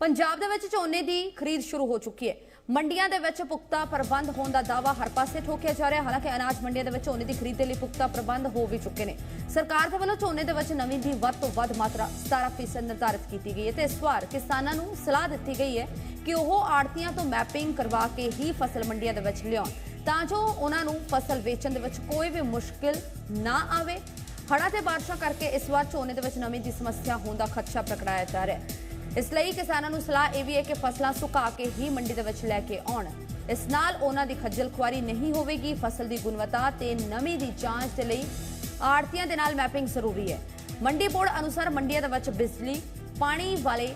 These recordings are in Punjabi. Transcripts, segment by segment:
ਪੰਜਾਬ ਦੇ ਵਿੱਚ ਝੋਨੇ ਦੀ ਖਰੀਦ ਸ਼ੁਰੂ ਹੋ ਚੁੱਕੀ ਹੈ। ਮੰਡੀਆਂ ਦੇ ਵਿੱਚ ਪੁਖਤਾ ਪ੍ਰਬੰਧ ਹੋਣ ਦਾ ਦਾਵਾ ਹਰ ਪਾਸੇ ਠੋਕਿਆ ਜਾ ਰਿਹਾ। ਹਾਲਾਂਕਿ ਅਨਾਜ ਮੰਡੀਆਂ ਦੇ ਵਿੱਚ ਝੋਨੇ ਦੀ ਖਰੀਦ ਦੇ ਲਈ ਪੁਖਤਾ ਪ੍ਰਬੰਧ ਹੋ ਵੀ ਚੁੱਕੇ ਨੇ। ਸਰਕਾਰ ਦੇ ਵੱਲੋਂ ਝੋਨੇ ਦੇ ਵਿੱਚ ਨਵੀਂ ਦੀ ਵੱਧ ਤੋਂ ਵੱਧ ਮਾਤਰਾ 17% ਨਿਰਧਾਰਿਤ ਕੀਤੀ ਗਈ ਹੈ ਤੇ ਇਸ ਵਾਰ ਕਿਸਾਨਾਂ ਨੂੰ ਸਲਾਹ ਦਿੱਤੀ ਗਈ ਹੈ ਕਿ ਉਹ ਆੜਤੀਆਂ ਤੋਂ ਮੈਪਿੰਗ ਕਰਵਾ ਕੇ ਹੀ ਫਸਲ ਮੰਡੀਆਂ ਦੇ ਵਿੱਚ ਲਿਆਉਣ, ਤਾਂ ਜੋ ਉਹਨਾਂ ਨੂੰ ਫਸਲ ਵੇਚਣ ਦੇ ਵਿੱਚ ਕੋਈ ਵੀ ਮੁਸ਼ਕਿਲ ਨਾ ਆਵੇ। ਹੜ੍ਹਾਂ ਤੇ ਬਾਰਿਸ਼ਾਂ ਕਰਕੇ ਇਸ ਵਾਰ ਝੋਨੇ ਦੇ ਵਿੱਚ ਨਮੀ ਦੀ ਸਮੱਸਿਆ ਹੋਣ ਦਾ ਖਦਸ਼ਾ ਪ੍ਰਗਟਾਇਆ ਜਾ ਰਿਹਾ ਹੈ। ਇਸ ਲਈ ਕਿਸਾਨਾਂ ਨੂੰ ਸਲਾਹ ਇਹ ਵੀ ਹੈ ਕਿ ਫਸਲਾਂ ਸੁਕਾ ਕੇ ਹੀ ਮੰਡੀ ਦੇ ਵਿੱਚ ਲੈ ਕੇ ਆਉਣ। ਇਸ ਨਾਲ ਉਹਨਾਂ ਦੀ ਖੱਜਲ ਖੁਆਰੀ ਨਹੀਂ ਹੋਵੇਗੀ, ਫਸਲ ਦੀ ਗੁਣਵੱਤਾ ਤੇ ਨਮੀ ਦੀ ਜਾਂਚ ਦੇ ਲਈ ਆੜਤੀਆਂ ਦੇ ਨਾਲ ਮੈਪਿੰਗ ਜ਼ਰੂਰੀ ਹੈ। ਮੰਡੀ ਬੋਰਡ ਅਨੁਸਾਰ ਮੰਡੀਆਂ ਦੇ ਵਿੱਚ ਬਿਜਲੀ, ਪਾਣੀ ਵਾਲੇ,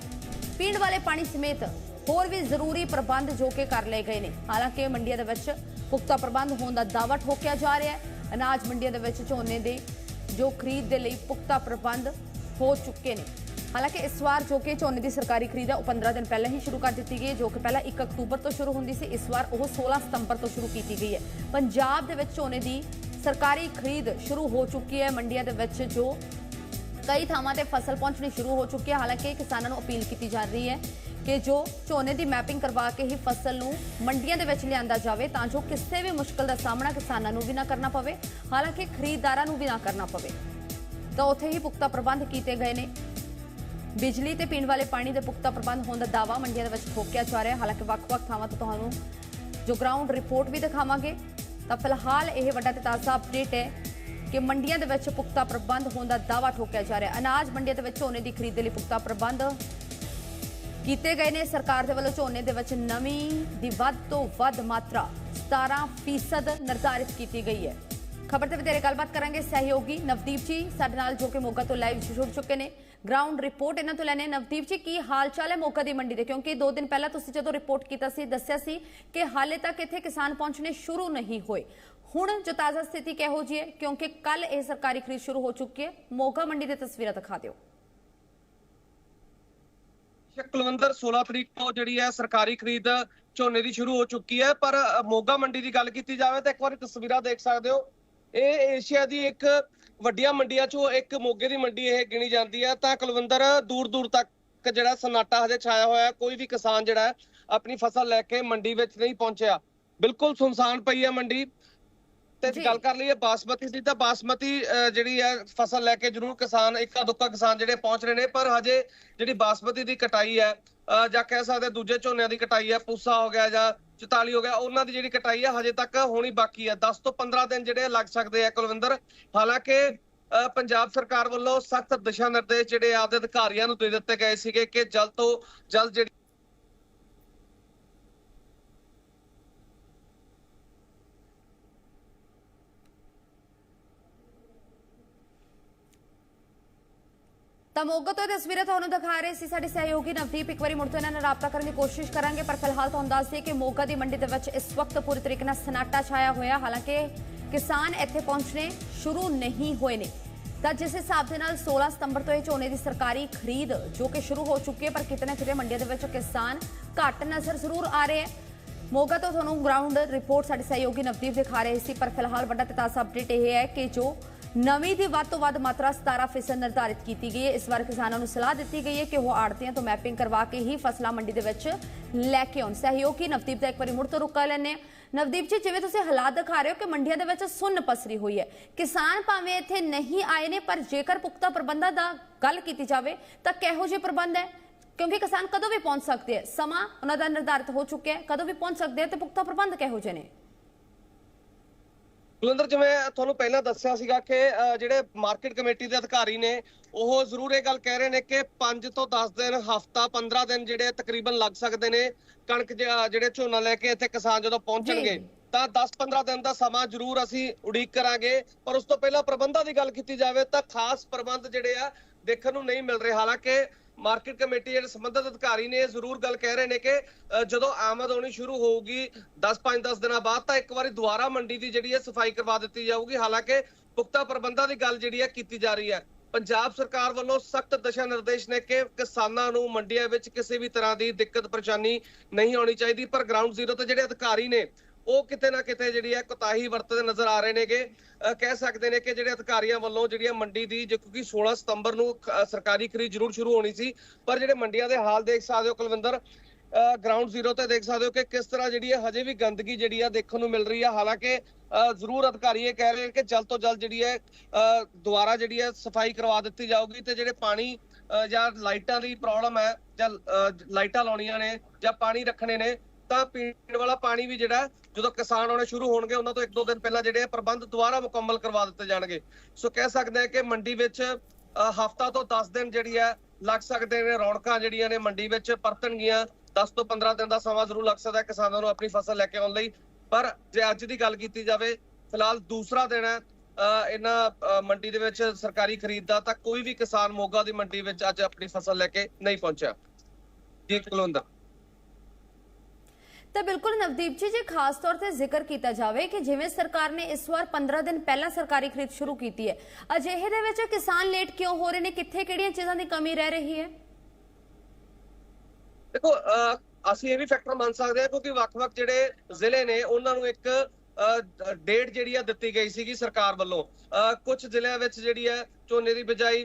ਪੀਣ ਵਾਲੇ ਪਾਣੀ ਸਮੇਤ ਹੋਰ ਵੀ ਜ਼ਰੂਰੀ ਪ੍ਰਬੰਧ ਜੋ ਕਿ ਕਰ ਲਏ ਗਏ ਨੇ। ਹਾਲਾਂਕਿ ਮੰਡੀਆਂ ਦੇ ਵਿੱਚ ਪੁਖਤਾ ਪ੍ਰਬੰਧ ਹੋਣ ਦਾ ਦਾਅਵਾ ਠੋਕਿਆ ਜਾ ਰਿਹਾ ਹੈ। ਅਨਾਜ ਮੰਡੀਆਂ ਦੇ ਵਿੱਚ ਝੋਨੇ ਦੇ ਜੋ ਖਰੀਦ ਦੇ ਲਈ ਪੁਖਤਾ ਪ੍ਰਬੰਧ ਹੋ ਚੁੱਕੇ ਨੇ। ਹਾਲਾਂਕਿ ਇਸ ਵਾਰ ਜੋ ਕਿ ਝੋਨੇ ਦੀ ਸਰਕਾਰੀ ਖਰੀਦ ਹੈ, ਉਹ 15 ਦਿਨ ਪਹਿਲਾਂ ਹੀ ਸ਼ੁਰੂ ਕਰ ਦਿੱਤੀ ਗਈ ਹੈ, ਜੋ ਕਿ ਪਹਿਲਾਂ 1 ਅਕਤੂਬਰ ਤੋਂ ਸ਼ੁਰੂ ਹੁੰਦੀ ਸੀ, ਇਸ ਵਾਰ ਉਹ 16 ਸਤੰਬਰ ਤੋਂ ਸ਼ੁਰੂ ਕੀਤੀ ਗਈ ਹੈ। ਪੰਜਾਬ ਦੇ ਵਿੱਚ ਝੋਨੇ ਦੀ ਸਰਕਾਰੀ ਖਰੀਦ ਸ਼ੁਰੂ ਹੋ ਚੁੱਕੀ ਹੈ, ਮੰਡੀਆਂ ਦੇ ਵਿੱਚ ਜੋ ਕਈ ਥਾਵਾਂ ਤੇ ਫਸਲ ਪਹੁੰਚਣੀ ਸ਼ੁਰੂ ਹੋ ਚੁੱਕੀ ਹੈ। ਹਾਲਾਂਕਿ ਕਿਸਾਨਾਂ ਨੂੰ ਅਪੀਲ ਕੀਤੀ ਜਾ ਰਹੀ ਹੈ ਕਿ ਜੋ ਝੋਨੇ ਦੀ ਮੈਪਿੰਗ ਕਰਵਾ ਕੇ ਹੀ ਫਸਲ ਨੂੰ ਮੰਡੀਆਂ ਦੇ ਵਿੱਚ ਲਿਆਂਦਾ ਜਾਵੇ, ਤਾਂ ਜੋ ਕਿਸੇ ਵੀ ਮੁਸ਼ਕਲ ਦਾ ਸਾਹਮਣਾ ਕਿਸਾਨਾਂ ਨੂੰ ਵੀ ਨਾ ਕਰਨਾ ਪਵੇ, ਹਾਲਾਂਕਿ ਖਰੀਦਦਾਰਾਂ ਨੂੰ ਵੀ ਨਾ ਕਰਨਾ ਪਵੇ। ਤਾਂ ਉੱਥੇ ਹੀ ਪੁਖਤਾ ਪ੍ਰਬੰਧ ਕੀਤੇ ਗਏ ਨੇ। ਬਿਜਲੀ ਤੇ ਪੀਣ ਵਾਲੇ ਪਾਣੀ ਦੇ ਪੁਖਤਾ ਪ੍ਰਬੰਧ ਹੋਣ ਦਾ ਦਾਵਾ ਮੰਡੀਆਂ ਦੇ ਵਿੱਚ ਠੋਕਿਆ ਜਾ ਰਿਹਾ ਹਾਲਾਂਕਿ ਵੱਖ-ਵੱਖ ਥਾਵਾਂ ਤੋਂ ਤੁਹਾਨੂੰ ਜੋ ਗਰਾਊਂਡ ਰਿਪੋਰਟ ਵੀ ਦਿਖਾਵਾਂਗੇ। ਤਾਂ ਫਿਲਹਾਲ ਇਹ ਵੱਡਾ ਤੇ ਤਾਜ਼ਾ ਅਪਡੇਟ ਹੈ ਕਿ ਮੰਡੀਆਂ ਦੇ ਵਿੱਚ ਪੁਖਤਾ ਪ੍ਰਬੰਧ ਹੋਣ ਦਾ ਦਾਵਾ ਠੋਕਿਆ ਜਾ ਰਿਹਾ ਅਨਾਜ ਮੰਡੀਆਂ ਦੇ ਵਿੱਚ ਝੋਨੇ ਦੀ ਖਰੀਦ ਲਈ ਪੁਖਤਾ ਪ੍ਰਬੰਧ ਕੀਤੇ ਗਏ ਨੇ। ਸਰਕਾਰ ਦੇ ਵੱਲੋਂ ਝੋਨੇ ਦੇ ਵਿੱਚ ਨਵੀਂ ਦੀ ਵੱਧ ਤੋਂ ਵੱਧ ਮਾਤਰਾ 17% ਨਿਰਧਾਰਿਤ ਕੀਤੀ ਗਈ ਹੈ। ਖਬਰ ਤੇ ਵਧੇਰੇ ਗੱਲਬਾਤ ਕਰਾਂਗੇ ਸਹਿਯੋਗੀ ਨਵਦੀਪ ਜੀ। ਸਾਡੇ ਨਾਲ ਜੋ ਕਿ ਮੋਗਾ ਤੋਂ ਲਾਈਵ ਜੁੜ ਚੁੱਕੇ ਨੇ। ਗਰਾਊਂਡ ਰਿਪੋਰਟ ਇਹਨਾਂ ਤੋਂ ਲੈਣੇ ਨਵਦੀਪ ਜੀ, ਕੀ ਹਾਲ ਹੈ ਮੋਗਾ ਦੀ ਮੰਡੀ ਦੇ? ਕਿਉਂਕਿ 2 ਦਿਨ ਪਹਿਲਾਂ ਤੁਸੀਂ ਜਦੋਂ ਰਿਪੋਰਟ ਕੀਤਾ ਸੀ, ਦੱਸਿਆ ਸੀ ਕਿ ਹਾਲੇ ਤੱਕ ਇੱਥੇ ਕਿਸਾਨ ਪਹੁੰਚਣੇ ਸ਼ੁਰੂ ਨਹੀਂ ਹੋਏ। ਹੁਣ ਜੋ ਤਾਜ਼ਾ ਸਥਿਤੀ ਕਿਹੋ ਜੀ ਹੈ? ਕਿਉਂਕਿ ਕੱਲ ਇਹ ਸਰਕਾਰੀ ਖਰੀਦ ਸ਼ੁਰੂ ਹੋ ਚੁੱਕੀ ਹੈ। ਮੋਗਾ ਮੰਡੀ ਦੇ ਤਸਵੀਰਾਂ ਦਿਖਾ ਦਿਓ। ਕੁਲਵੰਦਰ 16 ਤਰੀਕ ਤੋਂ ਜਿਹੜੀ ਹੈ ਸਰਕਾਰੀ ਖਰੀਦ ਝੋਨੇ ਦੀ ਸ਼ੁਰੂ ਹੋ ਚੁੱਕੀ ਹੈ। ਪਰ ਮੋਗਾ ਮੰਡੀ ਦੀ ਗੱਲ ਕੀਤੀ ਜਾਵੇ ਤਾਂ ਇੱਕ ਵਾਰੀ ਤਸਵੀਰਾਂ ਦੇਖ ਸਕਦੇ ਹੋ। ਇਹ ਏਸ਼ੀਆ ਦੀ ਇੱਕ ਵੱਡੀਆਂ ਮੰਡੀਆਂ ਚੋਂ ਇੱਕ ਮੋਗੇ ਦੀ ਮੰਡੀ ਇਹ ਗਿਣੀ ਜਾਂਦੀ ਹੈ ਤਾਂ ਕੁਲਵੰਦਰ ਦੂਰ ਦੂਰ ਤੱਕ ਜਿਹੜਾ ਸਨਾਟਾ ਹਜੇ ਛਾਇਆ ਹੋਇਆ ਹੈ ਕੋਈ ਵੀ ਕਿਸਾਨ ਜਿਹੜਾ ਆਪਣੀ ਫਸਲ ਲੈ ਕੇ ਮੰਡੀ ਵਿੱਚ ਨਹੀਂ ਪਹੁੰਚਿਆ ਬਿਲਕੁਲ ਸੁਨਸਾਨ ਪਈ ਹੈ ਮੰਡੀ ਤੇ। ਗੱਲ ਕਰ ਲਈਏ ਬਾਸਮਤੀ ਦੀ ਤਾਂ ਬਾਸਮਤੀ ਜਿਹੜੀ ਹੈ ਫਸਲ ਲੈ ਕੇ ਜ਼ਰੂਰ ਕਿਸਾਨ ਇੱਕਾ ਦੁੱਕਾ ਕਿਸਾਨ ਜਿਹੜੇ ਪਹੁੰਚ ਰਹੇ ਨੇ ਪਰ ਹਜੇ ਜਿਹੜੀ ਬਾਸਮਤੀ ਦੀ ਕਟਾਈ ਹੈ ਜਾਂ ਕਹਿ ਸਕਦੇ ਦੂਜੇ ਝੋਨਿਆਂ ਦੀ ਕਟਾਈ ਹੈ ਪੂਸਾ ਹੋ ਗਿਆ ਜਾਂ 44 ਹੋ ਗਿਆ। ਉਹਨਾਂ ਦੀ ਜਿਹੜੀ ਕਟਾਈ ਆ ਹਜੇ ਤੱਕ ਹੋਣੀ ਬਾਕੀ ਹੈ 10 ਤੋਂ 15 ਦਿਨ ਜਿਹੜੇ ਲੱਗ ਸਕਦੇ ਆ ਕੁਲਵਿੰਦਰ। ਹਾਲਾਂਕਿ ਅ, ਪੰਜਾਬ ਸਰਕਾਰ ਵੱਲੋਂ ਸਖਤ ਦਿਸ਼ਾ ਨਿਰਦੇਸ਼ ਜਿਹੜੇ ਆਪਦੇ ਅਧਿਕਾਰੀਆਂ ਨੂੰ ਦੇ ਦਿੱਤੇ ਗਏ ਸੀਗੇ ਕਿ ਜਲਦ ਤੋਂ ਜਲਦ ਜਿਹੜੀ ਤਾਂ ਮੋਗਾ ਤੋਂ ਤਸਵੀਰਾਂ ਤੁਹਾਨੂੰ ਦਿਖਾ ਰਹੇ ਸੀ ਸਾਡੇ ਸਹਿਯੋਗੀ ਨਵਦੀਪ। ਇੱਕ ਵਾਰੀ ਮੁੜ ਤੋਂ ਇਹਨਾਂ ਨਾਲ ਰਾਬਤਾ ਕਰਨ ਦੀ ਕੋਸ਼ਿਸ਼ ਕਰਾਂਗੇ, ਪਰ ਫਿਲਹਾਲ ਤੁਹਾਨੂੰ ਦੱਸ ਦਈਏ ਕਿ ਮੋਗਾ ਦੀ ਮੰਡੀ ਦੇ ਵਿੱਚ ਇਸ ਵਕਤ ਪੂਰੀ ਤਰੀਕੇ ਨਾਲ ਸਨਾਟਾ ਛਾਇਆ ਹੋਇਆ। ਹਾਲਾਂਕਿ ਕਿਸਾਨ ਇੱਥੇ ਪਹੁੰਚਣੇ ਸ਼ੁਰੂ ਨਹੀਂ ਹੋਏ ਨੇ। ਤਾਂ ਜਿਸ ਹਿਸਾਬ ਦੇ ਨਾਲ 16 ਸਤੰਬਰ ਤੋਂ ਇਹ ਝੋਨੇ ਦੀ ਸਰਕਾਰੀ ਖਰੀਦ ਜੋ ਕਿ ਸ਼ੁਰੂ ਹੋ ਚੁੱਕੀ ਹੈ, ਪਰ ਕਿਤੇ ਨਾ ਕਿਤੇ ਮੰਡੀਆਂ ਦੇ ਵਿੱਚ ਕਿਸਾਨ ਘੱਟ ਨਜ਼ਰ ਜ਼ਰੂਰ ਆ ਰਹੇ ਹੈ। ਮੋਗਾ ਤੋਂ ਤੁਹਾਨੂੰ ਗਰਾਊਂਡ ਰਿਪੋਰਟ ਸਾਡੇ ਸਹਿਯੋਗੀ ਨਵਦੀਪ ਦਿਖਾ ਰਹੇ ਸੀ, ਪਰ ਫਿਲਹਾਲ ਵੱਡਾ ਤੇ ਤਾਜ਼ਾ ਅਪਡੇਟ ਇਹ ਹੈ ਕਿ ਜੋ ਨਵੀਂ ਦੀ ਵੱਧ ਤੋਂ ਵੱਧ ਮਾਤਰਾ 17% ਨਿਰਧਾਰਿਤ ਕੀਤੀ ਗਈ ਹੈ। ਇਸ ਵਾਰ ਕਿਸਾਨਾਂ ਨੂੰ ਸਲਾਹ ਦਿੱਤੀ ਗਈ ਹੈ ਕਿ ਉਹ ਆੜਤੀਆਂ ਤੋਂ ਮੈਪਿੰਗ ਕਰਵਾ ਕੇ ਹੀ ਫਸਲਾਂ ਮੰਡੀ ਦੇ ਵਿੱਚ ਲੈ ਕੇ ਆਉਣ। ਸਹਿਯੋਗੀ ਨਵਦੀਪ ਦਾ ਇੱਕ ਵਾਰੀ ਮੁੜ ਤੋਂ ਰੁਕਾ ਲੈਣੇ ਨਵਦੀਪ ਜੀ, ਜਿਵੇਂ ਤੁਸੀਂ ਹਾਲਾਤ ਦਿਖਾ ਰਹੇ ਹੋ ਕਿ ਮੰਡੀਆਂ ਦੇ ਵਿੱਚ ਸੁੰਨ ਪਸਰੀ ਹੋਈ ਹੈ। ਕਿਸਾਨ ਭਾਵੇਂ ਇੱਥੇ ਨਹੀਂ ਆਏ ਨੇ, ਪਰ ਜੇਕਰ ਪੁਖਤਾ ਪ੍ਰਬੰਧਾਂ ਦਾ ਗੱਲ ਕੀਤੀ ਜਾਵੇ, ਤਾਂ ਕਿਹੋ ਜਿਹੇ ਪ੍ਰਬੰਧ ਹੈ? ਕਿਉਂਕਿ ਕਿਸਾਨ ਕਦੋਂ ਵੀ ਪਹੁੰਚ ਸਕਦੇ ਹੈ? ਸਮਾਂ ਉਹਨਾਂ ਦਾ ਨਿਰਧਾਰਿਤ ਹੋ ਚੁੱਕਿਆ ਹੈ। ਕਦੋਂ ਵੀ ਪਹੁੰਚ ਸਕਦੇ ਹੈ ਤੇ ਪੁਖਤਾ ਪ੍ਰਬੰਧ ਕਿਹੋ ਜਿਹੇ ਨੇ? ਕੁਲਿੰਦਰ ਜਿਵੇਂ ਤੁਹਾਨੂੰ ਪਹਿਲਾਂ ਦੱਸਿਆ ਸੀਗਾ ਕਿ ਜਿਹੜੇ ਮਾਰਕੀਟ ਕਮੇਟੀ ਦੇ ਅਧਿਕਾਰੀ ਨੇ ਉਹ ਜ਼ਰੂਰ ਇਹ ਗੱਲ ਕਹਿ ਰਹੇ ਨੇ ਕਿ 5 ਤੋਂ 10 ਦਿਨ ਹਫਤਾ 15 ਦਿਨ ਜਿਹੜੇ ਤਕਰੀਬਨ ਲੱਗ ਸਕਦੇ ਨੇ ਕਣਕ ਜਿਹੜੇ ਝੋਨਾ ਲੈ ਕੇ ਇੱਥੇ ਕਿਸਾਨ ਜਦੋਂ ਪਹੁੰਚਣਗੇ। ਤਾਂ 10-15 ਦਿਨ ਦਾ ਸਮਾਂ ਜ਼ਰੂਰ ਅਸੀਂ ਉਡੀਕ ਕਰਾਂਗੇ ਪਰ ਉਸ ਤੋਂ ਪਹਿਲਾਂ ਪ੍ਰਬੰਧਾਂ ਦੀ ਗੱਲ ਕੀਤੀ ਜਾਵੇ ਤਾਂ ਖਾਸ ਪ੍ਰਬੰਧ ਜਿਹੜੇ ਆ ਦੇਖਣ ਨੂੰ ਨਹੀਂ ਮਿਲ ਰਹੇ ਹਾਲਾਂਕਿ ਮਾਰਕੀਟ ਕਮੇਟੀ ਜਿਹੜੇ ਸੰਬੰਧਿਤ ਅਧਿਕਾਰੀ ਨੇ ਜ਼ਰੂਰ ਗੱਲ ਕਹਿ ਰਹੇ ਨੇ ਕਿ ਜਦੋਂ ਆਮਦ ਆਉਣੀ ਸ਼ੁਰੂ ਹੋਊਗੀ 10-5-10 ਦਿਨਾਂ ਬਾਅਦ ਤਾਂ ਇੱਕ ਵਾਰੀ ਦੁਬਾਰਾ ਮੰਡੀ ਦੀ ਜਿਹੜੀ ਹੈ ਸਫ਼ਾਈ ਕਰਵਾ ਦਿੱਤੀ ਜਾਊਗੀ। ਹਾਲਾਂਕਿ ਪੁਖਤਾ ਪ੍ਰਬੰਧਾਂ ਦੀ ਗੱਲ ਜਿਹੜੀ ਹੈ ਕੀਤੀ ਜਾ ਰਹੀ ਹੈ। ਪੰਜਾਬ ਸਰਕਾਰ ਵੱਲੋਂ ਸਖਤ ਦਿਸ਼ਾ ਨਿਰਦੇਸ਼ ਨੇ ਕਿ ਕਿਸਾਨਾਂ ਨੂੰ ਮੰਡੀਆਂ ਵਿੱਚ ਕਿਸੇ ਵੀ ਤਰ੍ਹਾਂ ਦੀ ਦਿੱਕਤ ਪਰੇਸ਼ਾਨੀ ਨਹੀਂ ਆਉਣੀ ਚਾਹੀਦੀ, ਪਰ ਗਰਾਊਂਡ ਜ਼ੀਰੋ ਤੇ ਜਿਹੜੇ ਅਧਿਕਾਰੀ ਨੇ ਉਹ ਕਿਤੇ ਨਾ ਕਿਤੇ ਜਿਹੜੀ ਹੈ ਕੁਤਾਹੀ ਵਰਤਦੇ ਨਜ਼ਰ ਆ ਰਹੇ ਨੇਗੇ। ਕਹਿ ਸਕਦੇ ਨੇ ਕਿ ਜਿਹੜੇ ਅਧਿਕਾਰੀਆਂ ਵੱਲੋਂ ਜਿਹੜੀਆਂ ਮੰਡੀ ਦੀ ਕਿਉਂਕਿ 16 ਸਤੰਬਰ ਨੂੰ ਸਰਕਾਰੀ ਖਰੀਦ ਜ਼ਰੂਰ ਸ਼ੁਰੂ ਹੋਣੀ ਸੀ, ਪਰ ਜਿਹੜੇ ਮੰਡੀਆਂ ਦੇ ਹਾਲ ਦੇਖ ਸਕਦੇ ਹੋ ਕੁਲਵਿੰਦਰ ਗਰਾਊਂਡ ਜ਼ੀਰੋ ਤੇ ਦੇਖ ਸਕਦੇ ਹੋ ਕਿ ਕਿਸ ਤਰ੍ਹਾਂ ਜਿਹੜੀ ਹੈ ਹਜੇ ਵੀ ਗੰਦਗੀ ਜਿਹੜੀ ਆ ਦੇਖਣ ਨੂੰ ਮਿਲ ਰਹੀ ਆ ਹਾਲਾਂਕਿ, ਅਹ ਜ਼ਰੂਰ ਅਧਿਕਾਰੀ ਇਹ ਕਹਿ ਰਹੇ ਨੇ ਕਿ ਜਲਦ ਤੋਂ ਜਲਦ ਜਿਹੜੀ ਹੈ, ਅਹ ਦੁਬਾਰਾ ਜਿਹੜੀ ਹੈ ਸਫ਼ਾਈ ਕਰਵਾ ਦਿੱਤੀ ਜਾਊਗੀ ਤੇ ਜਿਹੜੇ ਪਾਣੀ ਜਾਂ ਲਾਈਟਾਂ ਦੀ ਪ੍ਰੋਬਲਮ ਹੈ ਜਾਂ ਲਾਈਟਾਂ ਲਾਉਣੀਆਂ ਨੇ ਜਾਂ ਪਾਣੀ ਰੱਖਣੇ ਨੇ ਤਾਂ ਪੀਣ ਵਾਲਾ ਪਾਣੀ ਵੀ ਜਿਹੜਾ ਜਦੋਂ ਕਿਸਾਨ ਆਉਣੇ ਸ਼ੁਰੂ ਹੋਣਗੇ, ਉਹਨਾਂ ਤੋਂ ਇੱਕ ਦੋ ਦਿਨ ਪਹਿਲਾਂ ਜਿਹੜੇ ਪ੍ਰਬੰਧ ਦੁਬਾਰਾ ਮੁਕੰਮਲ ਕਰਵਾ ਦਿੱਤੇ ਜਾਣਗੇ। ਸੋ ਕਹਿ ਸਕਦੇ ਆ ਕਿ ਮੰਡੀ ਵਿੱਚ ਹਫਤਾ ਤੋਂ 10 ਦਿਨ ਜਿਹੜੀ ਹੈ ਲੱਗ ਸਕਦੇ ਨੇ, ਰੌਣਕਾਂ ਜਿਹੜੀਆਂ ਨੇ ਮੰਡੀ ਵਿੱਚ ਪਰਤਣਗੀਆਂ। 10 ਤੋਂ 15 ਦਿਨ ਦਾ ਸਮਾਂ ਜ਼ਰੂਰ ਲੱਗ ਸਕਦਾ ਕਿਸਾਨਾਂ ਨੂੰ ਆਪਣੀ ਫਸਲ ਲੈ ਕੇ ਆਉਣ ਲਈ। ਪਰ ਜੇ ਅੱਜ ਦੀ ਗੱਲ ਕੀਤੀ ਜਾਵੇ, ਫਿਲਹਾਲ ਦੂਸਰਾ ਦਿਨ ਹੈ ਅਹ ਇਹਨਾਂ ਮੰਡੀ ਦੇ ਵਿੱਚ ਸਰਕਾਰੀ ਖਰੀਦ ਦਾ, ਤਾਂ ਕੋਈ ਵੀ ਕਿਸਾਨ ਮੋਗਾ ਦੀ ਮੰਡੀ ਵਿੱਚ ਅੱਜ ਆਪਣੀ ਫਸਲ ਲੈ ਕੇ ਨਹੀਂ ਪਹੁੰਚਿਆ। ਜੀ ਕੁਲਵੰਦਰ ਤੇ ਬਿਲਕੁਲ ਨਵਦੀਪ ਜੀ ਜੇ ਖਾਸ ਤੌਰ ਤੇ ਜ਼ਿਕਰ ਕੀਤਾ ਜਾਵੇ ਕਿ ਜਿਵੇਂ ਸਰਕਾਰ ਨੇ ਇਸ ਵਾਰ 15 ਦਿਨ ਪਹਿਲਾਂ ਸਰਕਾਰੀ ਖਰੀਦ ਸ਼ੁਰੂ ਕੀਤੀ ਹੈ ਅਜਿਹੇ ਦੇ ਵਿੱਚ ਕਿਸਾਨ ਲੇਟ ਕਿਉਂ ਹੋ ਰਹੇ ਨੇ? ਕਿੱਥੇ ਕਿਹੜੀਆਂ ਚੀਜ਼ਾਂ ਦੀ ਕਮੀ ਰਹਿ ਰਹੀ ਹੈ? ਦੇਖੋ ਅਸੀਂ ਇਹ ਵੀ ਫੈਕਟਰ ਮੰਨ ਸਕਦੇ ਹਾਂ ਕਿਉਂਕਿ ਵੱਖ-ਵੱਖ ਜਿਹੜੇ ਜ਼ਿਲ੍ਹੇ ਨੇ ਉਹਨਾਂ ਨੂੰ ਇੱਕ ਡੇਟ ਜਿਹੜੀ ਆ ਦਿੱਤੀ ਗਈ ਸੀਗੀ ਸਰਕਾਰ ਵੱਲੋਂ। ਕੁਝ ਜ਼ਿਲ੍ਹਿਆਂ ਵਿੱਚ ਜਿਹੜੀ ਹੈ ਝੋਨੇ ਦੀ ਬਿਜਾਈ।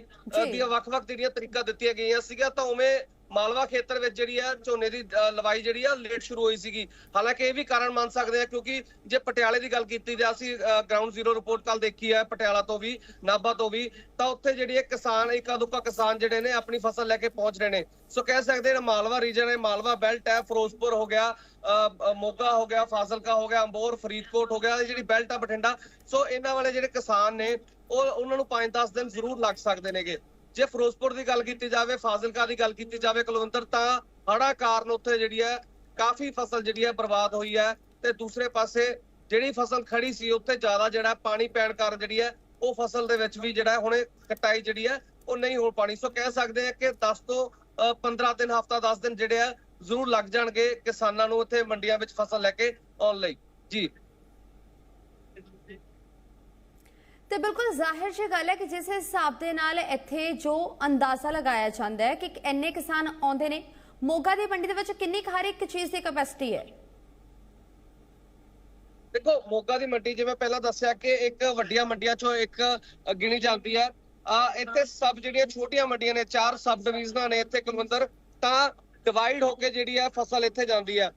ਦੀਆਂ ਵੱਖ-ਵੱਖ ਜਿਹੜੀਆਂ ਤਰੀਕਾ ਦਿੱਤੀਆਂ ਗਈਆਂ ਸੀਗਾ ਤਾਂ ਉਵੇਂ ਮਾਲਵਾ ਖੇਤਰ ਵਿੱਚ ਜਿਹੜੀ ਆ ਝੋਨੇ ਦੀ ਲਵਾਈ ਜਿਹੜੀ ਆ ਲੇਟ ਸ਼ੁਰੂ ਹੋਈ ਸੀਗੀ। ਹਾਲਾਂਕਿ ਇਹ ਵੀ ਕਾਰਨ ਮੰਨ ਸਕਦੇ ਆ ਕਿਉਂਕਿ ਜੇ ਪਟਿਆਲੇ ਦੀ ਗੱਲ ਕੀਤੀ ਜਾ ਸੀ ਗਰਾਊਂਡ ਜ਼ੀਰੋ ਰਿਪੋਰਟ ਕੱਲ ਦੇਖੀ ਹੈ ਪਟਿਆਲਾ ਤੋਂ ਵੀ ਨਾਭਾ ਤੋਂ ਵੀ ਤਾਂ ਉੱਥੇ ਜਿਹੜੀ ਹੈ ਕਿਸਾਨ ਇੱਕਾ ਦੁੱਕਾ ਕਿਸਾਨ ਜਿਹੜੇ ਨੇ ਆਪਣੀ ਫਸਲ ਲੈ ਕੇ ਪਹੁੰਚ ਰਹੇ ਨੇ। ਸੋ ਕਹਿ ਸਕਦੇ ਨੇ ਮਾਲਵਾ ਰੀਜਨ ਹੈ ਮਾਲਵਾ ਬੈਲਟ ਹੈ ਫਿਰੋਜ਼ਪੁਰ ਹੋ ਗਿਆ ਅਹ, ਮੋਗਾ ਹੋ ਗਿਆ ਫਾਜ਼ਿਲਕਾ ਹੋ ਗਿਆ ਅੰਬੋਰ ਫਰੀਦਕੋਟ ਹੋ ਗਿਆ ਇਹ ਜਿਹੜੀ ਬੈਲਟ ਆ ਬਠਿੰਡਾ। ਸੋ ਇਹਨਾਂ ਵਾਲੇ ਜਿਹੜੇ ਕਿਸਾਨ ਨੇ ਉਹ ਉਹਨਾਂ ਨੂੰ 5-10 ਦਿਨ ਜ਼ਰੂਰ ਲੱਗ ਸਕਦੇ ਨੇਗੇ। ਜੇ ਫਿਰੋਜ਼ਪੁਰ ਦੀ ਗੱਲ ਕੀਤੀ ਜਾਵੇ ਫਾਜ਼ਿਲਕਾ ਦੀ ਗੱਲ ਕੀਤੀ ਜਾਵੇ ਕੁਲਵੰਤਰ ਤਾਂ ਹੜਾ ਕਾਰਨ ਉੱਥੇ ਜਿਹੜੀ ਹੈ ਕਾਫੀ ਫਸਲ ਜਿਹੜੀ ਹੈ ਬਰਬਾਦ ਹੋਈ ਹੈ ਤੇ ਦੂਸਰੇ ਪਾਸੇ ਜਿਹੜੀ ਫਸਲ ਖੜੀ ਸੀ ਉੱਥੇ ਜ਼ਿਆਦਾ ਜਿਹੜਾ ਪਾਣੀ ਪੈਣ ਕਾਰਨ ਜਿਹੜੀ ਹੈ ਉਹ ਫਸਲ ਦੇ ਵਿੱਚ ਵੀ ਜਿਹੜਾ ਹੁਣੇ ਕਟਾਈ ਜਿਹੜੀ ਹੈ ਉਹ ਨਹੀਂ ਹੋ ਪਾਣੀ। ਸੋ ਕਹਿ ਸਕਦੇ ਆ ਕਿ 10 ਤੋਂ ਅਹ, 15 ਦਿਨ ਹਫਤਾ 10 ਦਿਨ ਜਿਹੜੇ ਆ ਜ਼ਰੂਰ ਲੱਗ ਜਾਣਗੇ ਕਿਸਾਨਾਂ ਨੂੰ ਇੱਥੇ ਮੰਡੀਆਂ ਵਿੱਚ ਫਸਲ ਲੈ ਕੇ ਆਉਣ ਲਈ। ਜੀ। ਤੇ ਬਿਲਕੁਲ ਜ਼ਾਹਿਰ ਜਿਹੀ ਗੱਲ ਹੈ ਕਿ ਜਿਸ ਹਿਸਾਬ ਦੇ ਨਾਲ ਇੱਥੇ ਜੋ ਅੰਦਾਜ਼ਾ ਲਗਾਇਆ ਜਾਂਦਾ ਹੈ ਕਿ ਇੰਨੇ ਕਿਸਾਨ ਆਉਂਦੇ ਨੇ, ਮੋਗਾ ਦੀ ਮੰਡੀ ਦੇ ਵਿੱਚ ਕਿੰਨੀ ਹਰ ਇੱਕ ਚੀਜ਼ ਦੀ ਕੈਪੈਸਿਟੀ ਹੈ? ਦੇਖੋ, ਮੋਗਾ ਦੀ ਮੰਡੀ, ਜਿਵੇਂ ਪਹਿਲਾਂ ਦੱਸਿਆ ਕਿ ਇੱਕ ਵੱਡੀਆਂ ਮੰਡੀਆਂ ਚੋਂ ਇੱਕ ਗਿਣੀ ਜਾਂਦੀ ਹੈ। ਆ, ਇੱਥੇ ਸਬ ਜਿਹੜੀਆਂ ਛੋਟੀਆਂ ਮੰਡੀਆਂ ਨੇ, ਚਾਰ ਸਬ ਡਿਵੀਜ਼ਨਾਂ ਨੇ ਇੱਥੇ ਕੁਲਵੰਦਰ, ਤਾਂ ਡਿਵਾਈਡ ਹੋ ਕੇ ਜਿਹੜੀ ਆ ਫਸਲ ਇੱਥੇ ਜਾਂਦੀ ਆ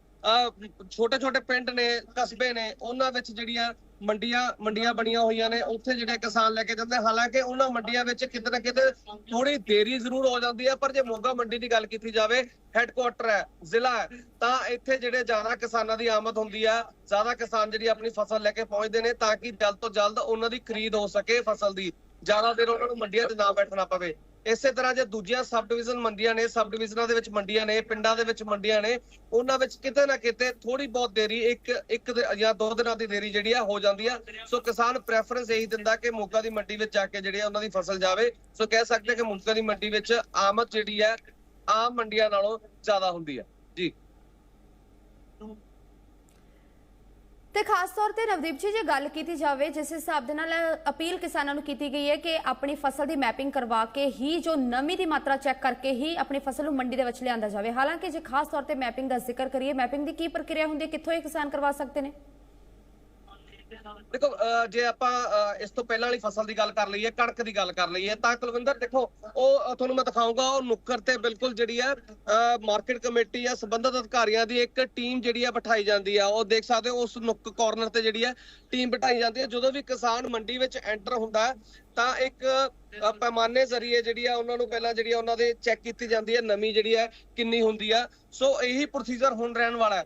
ਛੋਟੇ ਛੋਟੇ ਪਿੰਡ ਨੇ, ਕਸਬੇ ਨੇ, ਉਹਨਾਂ ਵਿੱਚ ਜਿਹੜੀਆਂ ਮੰਡੀਆਂ ਮੰਡੀਆਂ ਬਣੀਆਂ ਹੋਈਆਂ ਨੇ, ਉੱਥੇ ਜਿਹੜੇ ਕਿਸਾਨ ਲੈ ਕੇ ਜਾਂਦੇ ਹਾਲਾਂਕਿ ਉਹਨਾਂ ਮੰਡੀਆਂ ਵਿੱਚ ਕਿਤੇ ਨਾ ਕਿਤੇ ਥੋੜੀ ਦੇਰੀ ਜ਼ਰੂਰ ਹੋ ਜਾਂਦੀ ਹੈ ਪਰ ਜੇ ਮੋਗਾ ਮੰਡੀ ਦੀ ਗੱਲ ਕੀਤੀ ਜਾਵੇ ਹੈੱਡਕੁਆਟਰ ਹੈ, ਜ਼ਿਲ੍ਹਾ ਹੈ, ਤਾਂ ਇੱਥੇ ਜਿਹੜੇ ਜ਼ਿਆਦਾ ਕਿਸਾਨਾਂ ਦੀ ਆਮਦ ਹੁੰਦੀ ਆ, ਜ਼ਿਆਦਾ ਕਿਸਾਨ ਜਿਹੜੀ ਆਪਣੀ ਫਸਲ ਲੈ ਕੇ ਪਹੁੰਚਦੇ ਨੇ, ਤਾਂ ਕਿ ਜਲਦ ਤੋਂ ਜਲਦ ਉਹਨਾਂ ਦੀ ਖਰੀਦ ਹੋ ਸਕੇ ਫਸਲ ਦੀ, ਜ਼ਿਆਦਾ ਦੇਰ ਉਹਨਾਂ ਨੂੰ ਮੰਡੀਆਂ 'ਚ ਨਾ ਬੈਠਣਾ ਪਵੇ। ਇਸੇ ਤਰ੍ਹਾਂ ਜੇ ਦੂਜੀਆਂ ਸਬ ਡਿਵੀਜ਼ਨ ਮੰਡੀਆਂ ਨੇ, ਸਬ ਡਿਵੀਜ਼ਨਾਂ ਦੇ ਵਿੱਚ ਮੰਡੀਆਂ ਨੇ, ਪਿੰਡਾਂ ਦੇ ਵਿੱਚ ਮੰਡੀਆਂ ਨੇ, ਉਹਨਾਂ ਵਿੱਚ ਕਿਤੇ ਨਾ ਕਿਤੇ ਥੋੜੀ ਬਹੁਤ ਦੇਰੀ ਇੱਕ ਇੱਕ ਜਾਂ ਦੋ ਦਿਨਾਂ ਦੀ ਦੇਰੀ ਜਿਹੜੀ ਆ ਹੋ ਜਾਂਦੀ ਆ। ਸੋ ਕਿਸਾਨ ਪ੍ਰੈਫਰੈਂਸ ਇਹੀ ਦਿੰਦਾ ਕਿ ਮੋਗਾ ਦੀ ਮੰਡੀ ਵਿੱਚ ਜਾ ਕੇ ਜਿਹੜੀ ਆ ਉਹਨਾਂ ਦੀ ਫਸਲ ਜਾਵੇ। ਸੋ ਕਹਿ ਸਕਦੇ ਕਿ ਮੋਗਾ ਦੀ ਮੰਡੀ ਵਿੱਚ ਆਮਦ ਜਿਹੜੀ ਹੈ ਆਮ ਮੰਡੀਆਂ ਨਾਲੋਂ ਜ਼ਿਆਦਾ ਹੁੰਦੀ ਹੈ ਜੀ ਤੇ ਖਾਸ ਤੌਰ ਤੇ ਨਵਦੀਪ ਜੀ, ਜੇ ਗੱਲ ਕੀਤੀ ਜਾਵੇ, ਜਿਸ ਹਿਸਾਬ ਦੇ ਨਾਲ ਅਪੀਲ ਕਿਸਾਨਾਂ ਨੂੰ ਕੀਤੀ ਗਈ ਹੈ ਕਿ ਆਪਣੀ ਫਸਲ ਦੀ ਮੈਪਿੰਗ ਕਰਵਾ ਕੇ ਹੀ ਜੋ ਨਮੀ ਦੀ ਮਾਤਰਾ ਚੈੱਕ ਕਰਕੇ ਹੀ ਆਪਣੀ ਫਸਲ ਨੂੰ ਮੰਡੀ ਦੇ ਵਿੱਚ ਲਿਆਂਦਾ ਜਾਵੇ। ਹਾਲਾਂਕਿ ਜੇ ਖਾਸ ਤੌਰ ਤੇ ਮੈਪਿੰਗ ਦਾ ਜ਼ਿਕਰ ਕਰੀਏ ਮੈਪਿੰਗ ਦੀ ਕੀ ਪ੍ਰਕਿਰਿਆ ਹੁੰਦੀ ਹੈ? ਕਿੱਥੋਂ ਇਹ ਕਿਸਾਨ ਕਰਵਾ ਸਕਦੇ ਨੇ? ਦੇਖੋ ਜੇ ਆਪਾਂ ਇਸ ਤੋਂ ਪਹਿਲਾਂ ਵਾਲੀ ਫਸਲ ਦੀ ਗੱਲ ਕਰ ਲਈਏ ਕਣਕ ਦੀ ਗੱਲ ਕਰ ਲਈਏ ਤਾਂ ਕੁਲਵਿੰਦਰ ਦੇਖੋ ਉਹ ਤੁਹਾਨੂੰ ਮੈਂ ਦਿਖਾਉਂਗਾ ਉਹ ਨੁੱਕਰ ਤੇ ਬਿਲਕੁਲ ਜਿਹੜੀ ਹੈ ਮਾਰਕੀਟ ਕਮੇਟੀ ਜਾਂ ਸੰਬੰਧਿਤ ਅਧਿਕਾਰੀਆਂ ਦੀ ਇੱਕ ਟੀਮ ਜਿਹੜੀ ਹੈ ਬਿਠਾਈ ਜਾਂਦੀ ਆ। ਉਹ ਦੇਖ ਸਕਦੇ ਹੋ ਉਸ ਨੁੱਕ ਕਾਰਨਰ ਤੇ ਜਿਹੜੀ ਹੈ ਟੀਮ ਬਿਠਾਈ ਜਾਂਦੀ ਹੈ ਜਦੋਂ ਵੀ ਕਿਸਾਨ ਮੰਡੀ ਵਿੱਚ ਐਂਟਰ ਹੁੰਦਾ ਹੈ, ਤਾਂ ਇੱਕ ਪੈਮਾਨੇ ਜ਼ਰੀਏ ਜਿਹੜੀ ਆ ਉਹਨਾਂ ਨੂੰ ਪਹਿਲਾਂ ਜਿਹੜੀ ਆ ਉਹਨਾਂ ਦੇ ਚੈੱਕ ਕੀਤੀ ਜਾਂਦੀ ਹੈ ਨਮੀ ਜਿਹੜੀ ਹੈ ਕਿੰਨੀ ਹੁੰਦੀ ਆ। ਸੋ ਇਹੀ ਪ੍ਰੋਸੀਜਰ ਹੁਣ ਰਹਿਣ ਵਾਲਾ ਹੈ।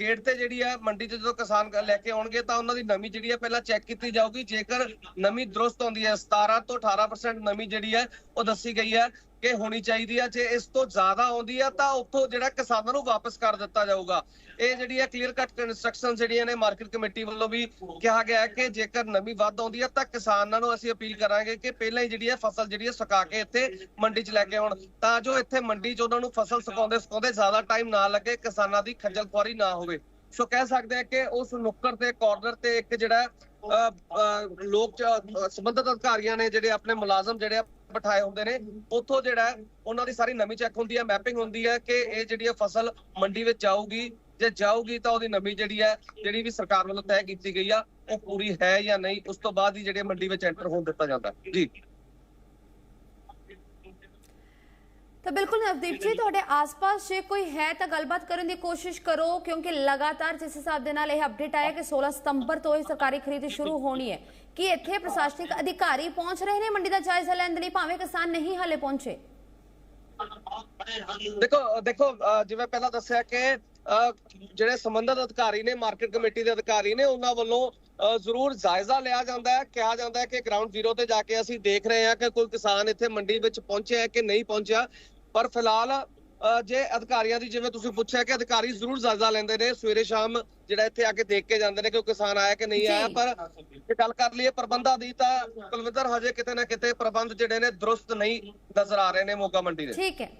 ਗੇਟ ਤੇ ਜਿਹੜੀ ਹੈ ਮੰਡੀ ਤੇ ਜਦੋਂ ਕਿਸਾਨ ਲੈ ਕੇ ਆਉਣਗੇ ਤਾਂ ਉਹਨਾਂ ਦੀ ਨਮੀ ਜਿਹੜੀ ਹੈ ਪਹਿਲਾਂ ਚੈੱਕ ਕੀਤੀ ਜਾਊਗੀ। ਜੇਕਰ ਨਮੀ ਦਰੁਸਤ ਹੁੰਦੀ ਹੈ 17 ਤੋਂ 18% ਨਮੀ ਜਿਹੜੀ ਹੈ ਉਹ ਦੱਸੀ ਗਈ ਹੈ ਕਿ ਹੋਣੀ ਚਾਹੀਦੀ ਹੈ ਜੇ ਇਸ ਤੋਂ ਜ਼ਿਆਦਾ ਆਉਂਦੀ ਹੈ ਤਾਂ ਉੱਥੋਂ ਜਿਹੜਾ ਕਿਸਾਨਾਂ ਨੂੰ ਵਾਪਸ ਕਰ ਦਿੱਤਾ ਜਾਊਗਾ। ਇਹ ਜਿਹੜੀ ਹੈ ਕਲੀਅਰ ਕੱਟ ਕੰਸਟਰਕਸ਼ਨ ਜਿਹੜੀਆਂ ਨੇ ਮਾਰਕੀਟ ਕਮੇਟੀ ਵੱਲੋਂ ਵੀ ਕਿਹਾ ਗਿਆ ਕਿ ਜੇਕਰ ਨਮੀ ਵੱਧ ਆਉਂਦੀ ਹੈ ਤਾਂ ਕਿਸਾਨਾਂ ਨੂੰ ਅਸੀਂ ਅਪੀਲ ਕਰਾਂਗੇ ਕਿ ਪਹਿਲਾਂ ਹੀ ਜਿਹੜੀ ਹੈ ਫਸਲ ਜਿਹੜੀ ਹੈ ਸੁਕਾ ਕੇ ਇੱਥੇ ਮੰਡੀ 'ਚ ਲੈ ਕੇ ਆਉਣ, ਤਾਂ ਜੋ ਇੱਥੇ ਮੰਡੀ 'ਚ ਉਹਨਾਂ ਨੂੰ ਫਸਲ ਸੁਕਾਉਂਦੇ ਸੁਕਾਉਂਦੇ ਜ਼ਿਆਦਾ ਟਾਈਮ ਨਾ ਲੱਗੇ, ਕਿਸਾਨਾਂ ਦੀ ਖੱਜਲ ਖੁਆਰੀ ਨਾ ਹੋਵੇ। ਸੋ ਕਹਿ ਸਕਦੇ ਆ ਕਿ ਉਸ ਨੁੱਕਰ ਤੇ ਕਾਰਨਰ ਤੇ ਇੱਕ ਜਿਹੜਾ ਲੋਕ ਚ- ਸੰਬੰਧਿਤ ਅਧਿਕਾਰੀਆਂ ਨੇ ਜਿਹੜੇ ਆਪਣੇ ਮੁਲਾਜ਼ਮ ਜਿਹੜੇ ਬਿਠਾਏ ਹੁੰਦੇ ਨੇ। ਉੱਥੋਂ ਜਿਹੜਾ ਉਹਨਾਂ ਦੀ ਸਾਰੀ ਨਮੀ ਚੈੱਕ ਹੁੰਦੀ ਹੈ ਮੈਪਿੰਗ ਹੁੰਦੀ ਹੈ ਕਿ ਇਹ ਜਿਹੜੀ ਹੈ ਫਸਲ ਮੰਡੀ ਵਿੱਚ ਜਾਊਗੀ। ਜੇ ਜਾਊਗੀ ਤਾਂ ਉਹਦੀ ਨਮੀ ਜਿਹੜੀ ਹੈ, ਜਿਹੜੀ ਵੀ ਸਰਕਾਰ ਵੱਲੋਂ ਤੈਅ ਕੀਤੀ ਗਈ ਆ, ਉਹ ਪੂਰੀ ਹੈ ਜਾਂ ਨਹੀਂ, ਉਸ ਤੋਂ ਬਾਅਦ ਹੀ ਜਿਹੜੇ ਮੰਡੀ ਵਿੱਚ ਐਂਟਰ ਹੋਣ ਦਿੱਤਾ ਜਾਂਦਾ। ਜੀ। ਤਾਂ ਬਿਲਕੁਲ ਨਵਦੀਪ ਜੀ ਤੁਹਾਡੇ ਆਸ-ਪਾਸ ਜੇ ਕੋਈ ਹੈ ਤਾਂ ਗੱਲਬਾਤ ਕਰਨ ਦੀ ਕੋਸ਼ਿਸ਼ ਕਰੋ ਕਿਉਂਕਿ ਲਗਾਤਾਰ ਜਿਸ ਹਿਸਾਬ ਦੇ ਨਾਲ ਇਹ ਅਪਡੇਟ ਆਇਆ ਕਿ 16 ਸਤੰਬਰ ਤੋਂ ਇਹ ਸਰਕਾਰੀ ਖਰੀਦ ਸ਼ੁਰੂ ਹੋਣੀ ਹੈ ਕੀ ਇੱਥੇ ਪ੍ਰਸ਼ਾਸਨਿਕ ਅਧਿਕਾਰੀ ਪਹੁੰਚ ਰਹੇ ਨੇ ਮੰਡੀ ਦਾ ਜਾਇਜ਼ਾ ਲੈਣ ਦੇ ਲਈ ਭਾਵੇਂ ਕਿਸਾਨ ਨਹੀਂ ਹਾਲੇ ਪਹੁੰਚੇ? ਦੇਖੋ ਦੇਖੋ ਜਿਵੇਂ ਪਹਿਲਾਂ ਦੱਸਿਆ ਕਿ ਜਿਹੜੇ ਸੰਬੰਧਿਤ ਅਧਿਕਾਰੀ ਨੇ ਮਾਰਕੀਟ ਕਮੇਟੀ ਦੇ ਅਧਿਕਾਰੀ ਨੇ ਉਹਨਾਂ ਵੱਲੋਂ ਜ਼ਰੂਰ ਜਾਇਜ਼ਾ ਲਿਆ ਜਾਂਦਾ ਹੈ ਕਿਹਾ ਜਾਂਦਾ ਹੈ ਕਿ ਗਰਾਊਂਡ ਜ਼ੀਰੋ ਤੇ ਜਾ ਕੇ ਅਸੀਂ ਦੇਖ ਰਹੇ ਹਾਂ ਕਿ ਕੋਈ ਕਿਸਾਨ ਇੱਥੇ ਮੰਡੀ ਵਿੱਚ ਪਹੁੰਚਿਆ ਹੈ ਕਿ ਨਹੀਂ ਪਹੁੰਚਿਆ। ਪਰ ਫਿਲਹਾਲ ਜੇ ਅਧਿਕਾਰੀਆਂ ਦੀ ਜਿਵੇਂ ਤੁਸੀਂ ਪੁੱਛਿਆ ਕਿ ਅਧਿਕਾਰੀ ਜ਼ਰੂਰ ਜਾਇਜ਼ਾ ਲੈਂਦੇ ਨੇ ਸਵੇਰੇ ਸ਼ਾਮ ਜਿਹੜਾ ਇੱਥੇ ਆ ਕੇ ਦੇਖ ਕੇ ਜਾਂਦੇ ਨੇ ਕਿ ਉਹ ਕਿਸਾਨ ਆਇਆ ਕਿ ਨਹੀਂ ਆਇਆ। ਪਰ ਜੇ ਗੱਲ ਕਰ ਲਈਏ ਪ੍ਰਬੰਧਾਂ ਦੀ ਤਾਂ ਕੁਲਵਿੰਦਰ ਹਜੇ ਕਿਤੇ ਨਾ ਕਿਤੇ ਪ੍ਰਬੰਧ ਜਿਹੜੇ ਨੇ ਦਰੁਸਤ ਨਹੀਂ ਨਜ਼ਰ ਆ ਰਹੇ ਨੇ ਮੋਗਾ ਮੰਡੀ ਦੇ। ਠੀਕ ਹੈ।